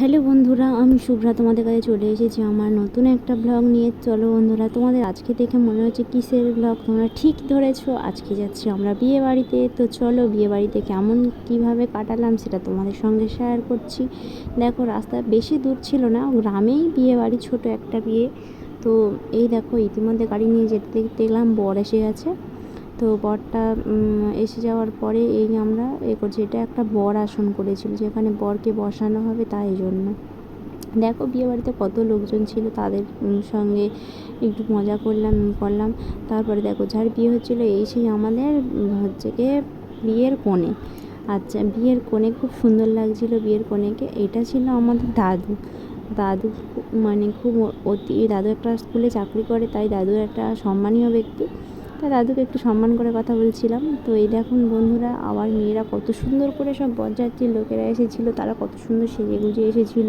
Hello বন্ধুরা, আমি শুভ্রা তোমাদের কাছে চলে এসেছি আমার নতুন একটা ব্লগ নিয়ে। চলো বন্ধুরা, তোমাদের আজকে দেখে মনে হচ্ছে কিসের ব্লগ তোমরা ঠিক ধরেছো, আজকে যাচ্ছি আমরা বিয়ে বাড়িতে। তো চলো বিয়ে বাড়িতে কেমন, কীভাবে কাটালাম সেটা তোমাদের সঙ্গে শেয়ার করছি। দেখো, রাস্তা বেশি দূর ছিল না, গ্রামেই বিয়ে বাড়ি, ছোট একটা বিয়ে। তো এই দেখো, ইতিমধ্যে গাড়ি নিয়ে যেতে দেখলাম, বর এসে গেছে। তো বরটা এসে যাওয়ার পরে এই আমরা এ করছি। এটা একটা বর আসন করেছিল, যেখানে বরকে বসানো হবে তাই জন্য। দেখো বিয়ে বাড়িতে কত লোকজন ছিল, তাদের সঙ্গে একটু মজা করলাম করলাম। তারপরে দেখো যার বিয়ে হচ্ছিল, এই সেই আমাদের হচ্ছে গিয়ে বিয়ের কোণে। আচ্ছা বিয়ের কোণে খুব সুন্দর লাগছিল বিয়ের কোণেকে। এটা ছিল আমাদের দাদু। দাদু মানে খুব অতি, দাদু একটা স্কুলে চাকরি করে, তাই দাদু একটা সম্মানীয় ব্যক্তি। তাই দাদুকে একটু সম্মান করে কথা বলছিলাম। তো এই দেখুন বন্ধুরা আবার মেয়েরা কত সুন্দর করে সব বরযাত্রীর লোকেরা এসেছিল, তারা কত সুন্দর সেজে গুজে এসেছিল,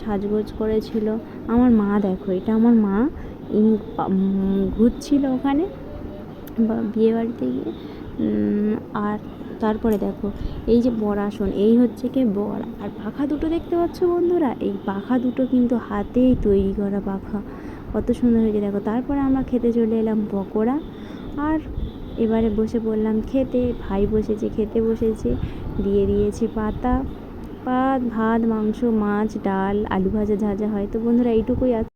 সাজগোজ করেছিল। আমার মা দেখো, এটা আমার মা ঘুরছিল ওখানে, বা বিয়ে বাড়িতে গিয়ে আর তারপরে দেখো, এই যে বর আসন, এই হচ্ছে কি বর। আর পাখা দুটো দেখতে পাচ্ছ বন্ধুরা? এই পাখা দুটো কিন্তু হাতেই তৈরি করা পাখা। কত সুন্দর হয়েছে, দেখো। তারপরে আমরা খেতে চলে এলাম পকোড়া। আর এবারে বসে পড়লাম খেতে, ভাই বসেছে, খেতে বসেছে। দিয়ে দিয়েছি পাতা, পাত, ভাত, মাংস, মাছ, ডাল, আলু ভাজা, যা হয়। তো বন্ধুরা এইটুকুই আজ।